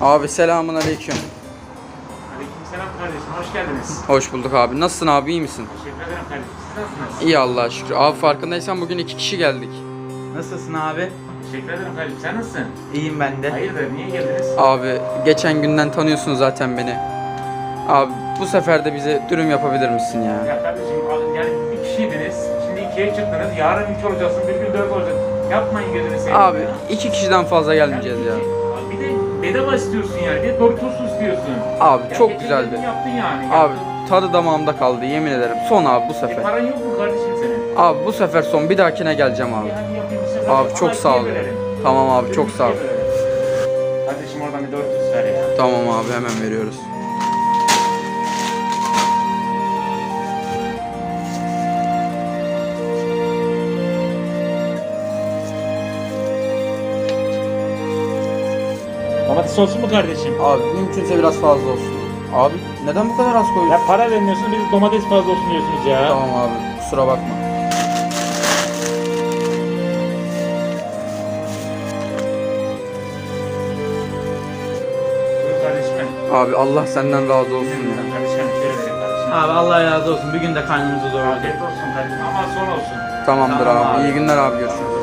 Abi selamun aleyküm. Aleykümselam kardeşim, hoş geldiniz. Hoş bulduk abi. Nasılsın abi iyi misin? Teşekkür ederim kardeşim. Siz nasılsınız? İyi Allah'a şükür. Abi farkındaysan bugün iki kişi geldik. Nasılsın abi? Teşekkür ederim kardeşim. Sen nasılsın? İyiyim ben de. Hayırdır, niye geldiniz? Abi geçen günden tanıyorsun zaten beni. Abi bu sefer de bize dürüm yapabilir misin ya? Ya kardeşim, yani bir kişiydiniz. Şimdi ikiye çıktınız. Yarın üç olacaksın, bir gün dört olacak. Yapmayın gözünü seveyim Abi ya. iki kişiden fazla gelmeyeceğiz ya. Yani iki- Bir de bedava istiyorsun yani. Bir de Doritos istiyorsun. Abi Ya çok güzeldi. Yaptın yani. Abi tadı damağımda kaldı yemin ederim. Son abi bu E, sefer. paran yok mu kardeşim senin? Abi bu sefer son bir dahakine geleceğim abi. Abi Ama çok sağ ol. Tamam abi çok sağ ol. Kardeşim oradan bir Doritos ver ya. Tamam abi hemen veriyoruz. Domates olsun mu kardeşim? Abi mümkünse biraz fazla olsun. Abi neden bu kadar az koyuyorsun? Ya para vermiyorsunuz, biz domates fazla olsun diyorsunuz ya. Tamam abi kusura bakma. Buyur kardeşim. Abi Allah senden razı olsun ya. Kardeşim şöyle vereyim kardeşim. Abi Allah razı olsun. Bir gün de karnımızı doyurduk. Afiyet olsun kardeşim ama son olsun. Tamamdır Tamam abi. abi. İyi günler abi görüşürüz.